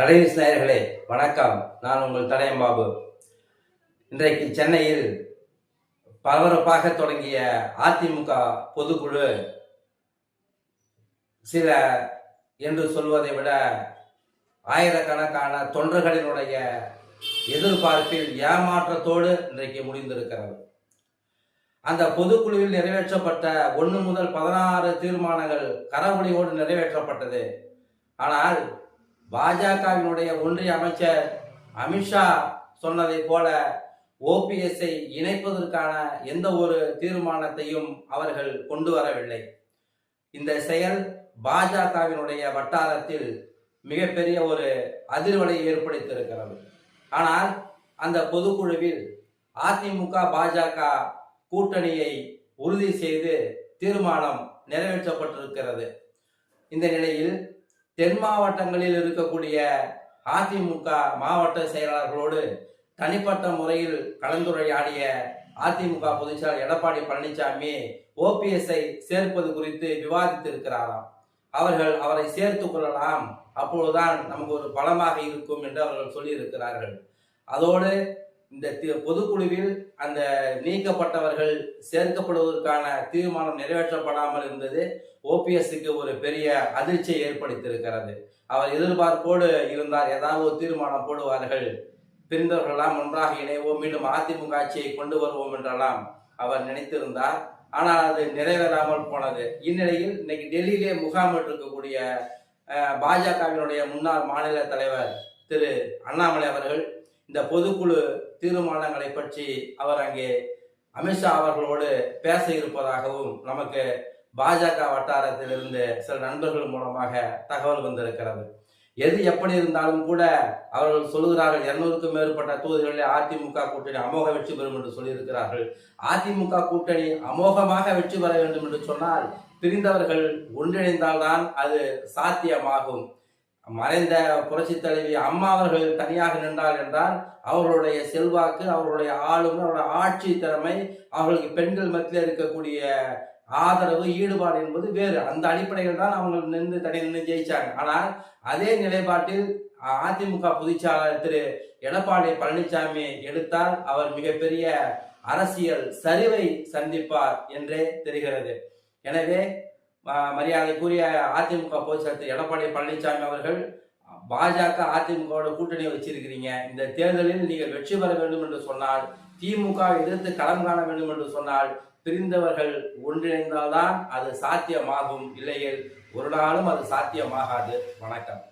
தடையீஸ் நேயர்களே வணக்கம். நான் உங்கள் தடயம் பாபு. இன்றைக்கு சென்னையில் பரபரப்பாக தொடங்கிய அதிமுக பொதுக்குழு சில என்று சொல்வதை விட ஆயிரக்கணக்கான தொண்டர்களினுடைய எதிர்பார்ப்பில் ஏமாற்றத்தோடு இன்றைக்கு முடிந்திருக்கிறது. அந்த பொதுக்குழுவில் நிறைவேற்றப்பட்ட ஒன்று முதல் பதினாறு தீர்மானங்கள் கரவொலியோடு நிறைவேற்றப்பட்டது. ஆனால் பாஜகவினுடைய ஒன்றிய அமைச்சர் அமித்ஷா சொன்னதைப் போல ஓபிஎஸ்ஐ இணைப்பதற்கான எந்த ஒரு தீர்மானத்தையும் அவர்கள் கொண்டு வரவில்லை. இந்த செயல் பாஜகவினுடைய வட்டாரத்தில் மிகப்பெரிய ஒரு அதிர்வலை ஏற்படுத்தியிருக்கிறது. ஆனால் அந்த பொதுக்குழுவில் அதிமுக பாஜக கூட்டணியை உறுதி செய்து தீர்மானம் நிறைவேற்றப்பட்டிருக்கிறது. இந்த நிலையில் தென் மாவட்டங்களில் இருக்கக்கூடிய அதிமுக மாவட்ட செயலாளர்களோடு தனிப்பட்ட முறையில் கலந்துரையாடிய அதிமுக பொதுச்செயலாளர் எடப்பாடி பழனிசாமி ஓபிஎஸ்ஐ சேர்ப்பது குறித்து விவாதித்திருக்கிறாராம். அவர்கள் அவரை சேர்த்துக் கொள்ளலாம். அப்பொழுதுதான் நமக்கு ஒரு பலமாக இருக்கும் என்று அவர்கள் சொல்லியிருக்கிறார்கள். அதோடு இந்த பொதுக்குழுவில் அந்த நீக்கப்பட்டவர்கள் சேர்க்கப்படுவதற்கான தீர்மானம் நிறைவேற்றப்படாமல் இருந்தது. ஓபிஎஸ்க்கு ஒரு பெரிய அதிர்ச்சியை ஏற்படுத்தியிருக்கிறது. அவர் எதிர்பார்ப்போடு இருந்தார். ஏதாவது ஒரு தீர்மானம் போடுவார்கள். பிரிந்தவர்களெல்லாம் ஒன்றாக இணைவோம். மீண்டும் அதிமுக ஆட்சியை கொண்டு வருவோம் என்றெல்லாம் அவர் நினைத்திருந்தார். ஆனால் அது நிறைவேறாமல் போனது. இந்நிலையில் இன்னைக்கு டெல்லியிலே முகாமிட்டிருக்கக்கூடிய அஹ், பாஜகவினுடைய முன்னாள் மாநில தலைவர் திரு அண்ணாமலை அவர்கள் இந்த பொதுக்குழு தீர்மானங்களை பற்றி அவர் அங்கே அமித்ஷா அவர்களோடு பேச இருப்பதாகவும் நமக்கு பாஜக வட்டாரத்திலிருந்து சில நண்பர்கள் மூலமாக தகவல் வந்திருக்கிறது. எது எப்படி இருந்தாலும் கூட அவர்கள் சொல்லுகிறார்கள் இருநூறுக்கும் மேற்பட்ட தொகுதிகளில் அதிமுக கூட்டணி அமோக வெற்றி பெறும் என்று சொல்லியிருக்கிறார்கள். அதிமுக கூட்டணி அமோகமாக வெற்றி பெற வேண்டும் என்று சொன்னால் பிரிந்தவர்கள் ஒன்றிணைந்தால்தான் அது சாத்தியமாகும். மறைந்த புரட்சி தலைவி அம்மா அவர்கள் தனியாக நின்றார் என்றால் அவர்களுடைய செல்வாக்கு அவர்களுடைய ஆளுமை அவருடைய ஆட்சி திறமை அவர்களுக்கு பெண்கள் மத்தியில் இருக்கக்கூடிய ஆதரவு ஈடுபாடு என்பது வேறு. அந்த அடிப்படையில் தான் அவங்க நின்று தனி நின்று ஜெயிச்சாங்க. ஆனால் அதே நிலைப்பாட்டில் அதிமுக பொதுச்செயலாளர் திரு எடப்பாடி பழனிசாமி எடுத்தால் அவர் மிகப்பெரிய அரசியல் சரிவை சந்திப்பார் என்றே தெரிகிறது. எனவே மரியாதைக்குரிய அதிமுக பொதுச் செயலர் எடப்பாடி பழனிசாமி அவர்கள் பாஜக அதிமுகவோட கூட்டணியை வச்சிருக்கிறீங்க. இந்த தேர்தலில் நீங்கள் வெற்றி பெற வேண்டும் என்று சொன்னால் திமுக எதிர்த்து களம் காண வேண்டும் என்று சொன்னால் பிரிந்தவர்கள் ஒன்றிணைந்தால்தான் அது சாத்தியமாகும். இல்லையில் ஒரு நாளும் அது சாத்தியமாகாது. வணக்கம்.